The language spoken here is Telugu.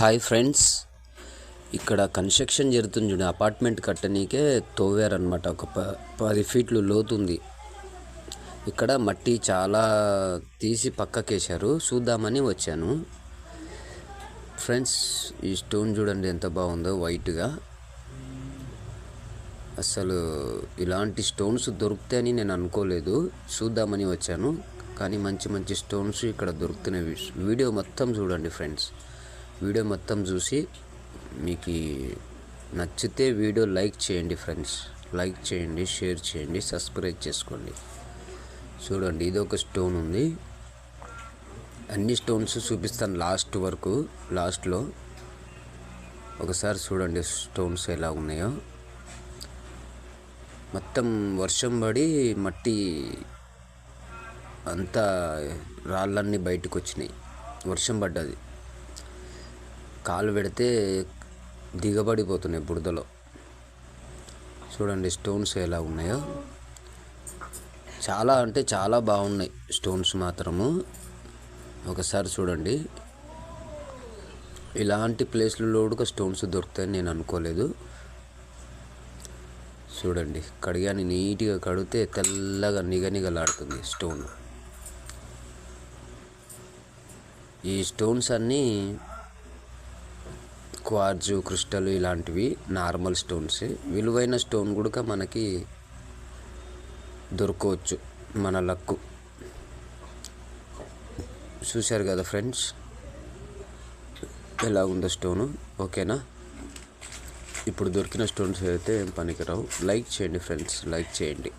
Hi friends. ఇక్కడ కన్స్ట్రక్షన్ జరుగుతుంది చూడండి అపార్ట్మెంట్ కట్టనీకే తోవారనమాట ఒక ప పది ఫీట్లు లోతుంది ఇక్కడ మట్టి చాలా తీసి పక్కకేశారు. చూద్దామని వచ్చాను. ఫ్రెండ్స్ ఈ స్టోన్ చూడండి ఎంత బాగుందో వైట్గా. అసలు ఇలాంటి స్టోన్స్ దొరుకుతాయని నేను అనుకోలేదు. చూద్దామని వచ్చాను. కానీ మంచి మంచి స్టోన్స్ ఇక్కడ దొరుకుతున్నాయి. వీడియో మొత్తం చూడండి ఫ్రెండ్స్. వీడియో మొత్తం చూసి మీకు నచ్చితే వీడియో లైక్ చేయండి ఫ్రెండ్స్. లైక్ చేయండి షేర్ చేయండి సబ్స్క్రైబ్ చేసుకోండి. చూడండి ఇది ఒక స్టోన్ ఉంది. అన్ని స్టోన్స్ చూపిస్తాను లాస్ట్ వరకు లాస్ట్లో. ఒకసారి చూడండి స్టోన్స్ ఎలా ఉన్నాయో. మొత్తం వర్షం పడి మట్టి అంతా రాళ్ళన్నీ బయటకు వచ్చినాయి. వర్షం పడ్డది. కాలు పెడితే దిగబడిపోతున్నాయి బురదలో. చూడండి స్టోన్స్ ఎలా ఉన్నాయో. చాలా అంటే చాలా బాగున్నాయి స్టోన్స్ మాత్రము. ఒకసారి చూడండి. ఇలాంటి ప్లేస్లలో కూడా స్టోన్స్ దొరుకుతాయని నేను అనుకోలేదు. చూడండి కడిగాని నీట్గా కడిగితే తెల్లగా నిగనిగలాడుతుంది స్టోన్. ఈ స్టోన్స్ అన్నీ క్వార్జు క్రిస్టల్ ఇలాంటివి నార్మల్ స్టోన్స్. విలువైన స్టోన్ కూడా మనకి దొరకవచ్చు మన లక్కు. చూశారు కదా ఫ్రెండ్స్? ఎలా ఉందో స్టోను? ఓకేనా? ఇప్పుడు దొరికిన స్టోన్స్ అయితే ఏం పనికిరావు. లైక్ చేయండి ఫ్రెండ్స్. లైక్ చేయండి.